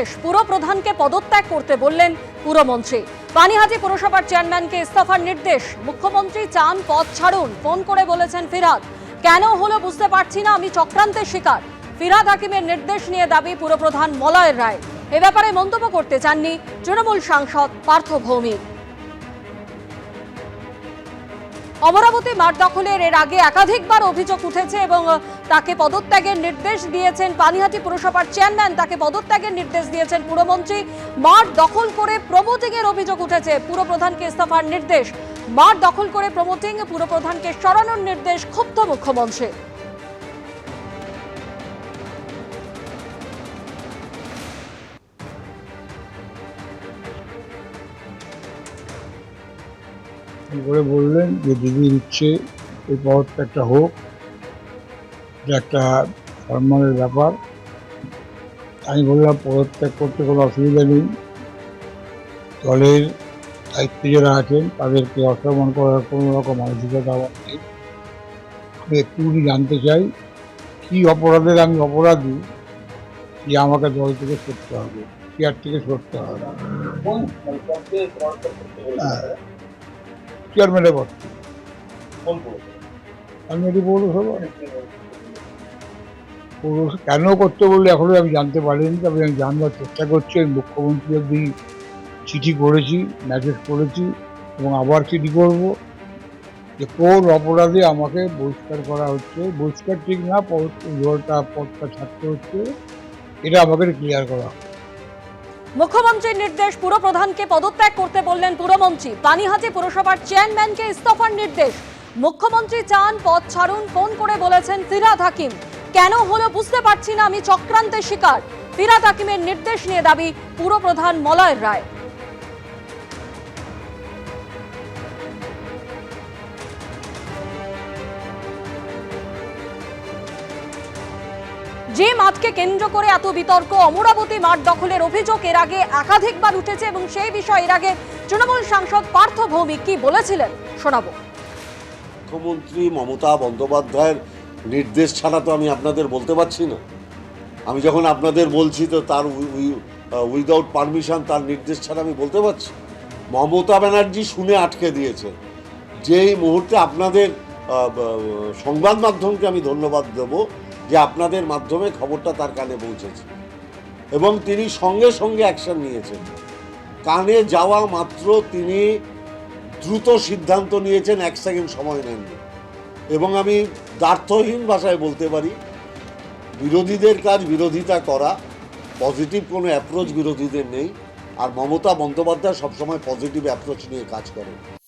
নির্দেশ পুরো প্রধানকে পদত্যাগ করতে বললেন পুরমন্ত্রী পানিহাটি পুরসভার চেয়ারম্যানকে ইস্তফার নির্দেশ। মুখ্যমন্ত্রী চান পদ ছাড়ুন। ফোন করে বলেছেন ফিরাদ। কেন হলো বুঝতে পারছি না, আমি চক্রান্তের শিকার। ফিরাদ হাকিমের নির্দেশ নিয়ে দাবি পুরপ্রধান মলয়ের রায়। এ ব্যাপারে মন্তব্য করতে চাননি তৃণমূল সাংসদ পার্থ ভৌমিক। অমরাবতী মাঠ দখলের এর আগে একাধিকবার অভিযোগ উঠেছে এবং তাকে পদত্যাগের নির্দেশ দিয়েছেন পানিহাটি পুরসভার চেয়ারম্যান। তাকে পদত্যাগের নির্দেশ দিয়েছেন পুরমন্ত্রী। মাঠ দখল করে প্রমোটিং এর অভিযোগ উঠেছে। পুরপ্রধানকে ইস্তফার নির্দেশ। মাঠ দখল করে প্রমোটিং পুরপ্রধানকে সরানোর নির্দেশ ক্ষুব্ধ মুখ্যমন্ত্রী। ফোন করে বললেন? যে দিদির ইচ্ছে এই পদত্যাগটা হোক এটা একটা সম্মানের ব্যাপার। আমি বললাম পদত্যাগ করতে কোনো অসুবিধা নেই। দলের দায়িত্বে যারা আছেন তাদেরকে অসম্মান করার কোনো রকম মানসিকতা আমার নেই। আমি একটুখানি জানতে চাই কী অপরাধের আমি অপরাধী যে আমাকে দল থেকে সরতে হবে চেয়ার থেকে সরতে হবে? হ্যাঁ। চেয়ারম্যানের পদ আমি এটি পৌরসভা। কেন করতে বললে এখনও আমি জানতে পারিনি, তবে আমি জানবার চেষ্টা করছি। আমি মুখ্যমন্ত্রী অব্দি চিঠি করেছি মেসেজ করেছি এবং আবার চিঠি করব যে কোন অপরাধে আমাকে বহিষ্কার করা হচ্ছে। বহিষ্কার ঠিক না পদ- দলটা পদটা ছাড়তে হচ্ছে। এটা আমাকে ক্লিয়ার করা। মুখ্যমন্ত্রীর নির্দেশ পুরপ্রধানকে পদত্যাগ করতে বললেন পুরমন্ত্রী পানিহাটি পুরসভার চেয়ারম্যানকে ইস্তফার নির্দেশ। মুখ্যমন্ত্রী চান পদ ছাড়ুন, ফোন করে বলেছেন ফিরাদ হাকিম। কেন হলো বুঝতে পারছি না, আমি চক্রান্তের শিকার। ফিরাদ হাকিমের নির্দেশ নিয়ে দাবি পুরপ্রধান মলয়ের রায়। যে মাঠকে কেন্দ্র করে এত বিতর্ক, অমরাবতী মাঠ দখলের অভিযোগ, এর আগে একাধিকবার উঠেছে এবং সেই বিষয়ে এর আগে তৃণমূল সাংসদ পার্থ ভৌমিক কি বলেছিলেন? শোনাবো। মুখ্যমন্ত্রী মমতা বন্দ্যোপাধ্যায়ের নির্দেশ ছাড়া তো আমি আপনাদের বলতে পারছি না। আমি যখন আপনাদের বলছি তো তার উইদাউট পারমিশন তার নির্দেশ ছাড়া আমি বলতে পারছি। মমতা ব্যানার্জি শুনে আটকে দিয়েছে। যেই মুহূর্তে আপনাদের সংবাদ মাধ্যমকে আমি ধন্যবাদ দেব যে আপনাদের মাধ্যমে খবরটা তার কানে পৌঁছেছে। এবং তিনি সঙ্গে সঙ্গে অ্যাকশন নিয়েছেন। কানে যাওয়া মাত্র তিনি দ্রুত সিদ্ধান্ত নিয়েছেন, এক সেকেন্ড সময় নেননি। এবং আমি দ্বার্থহীন ভাষায় বলতে পারি, বিরোধীদের কাজ বিরোধিতা করা পজিটিভ কোনো অ্যাপ্রোচ বিরোধীদের নেই। আর মমতা বন্দ্যোপাধ্যায় সবসময় পজিটিভ অ্যাপ্রোচ নিয়ে কাজ করেন।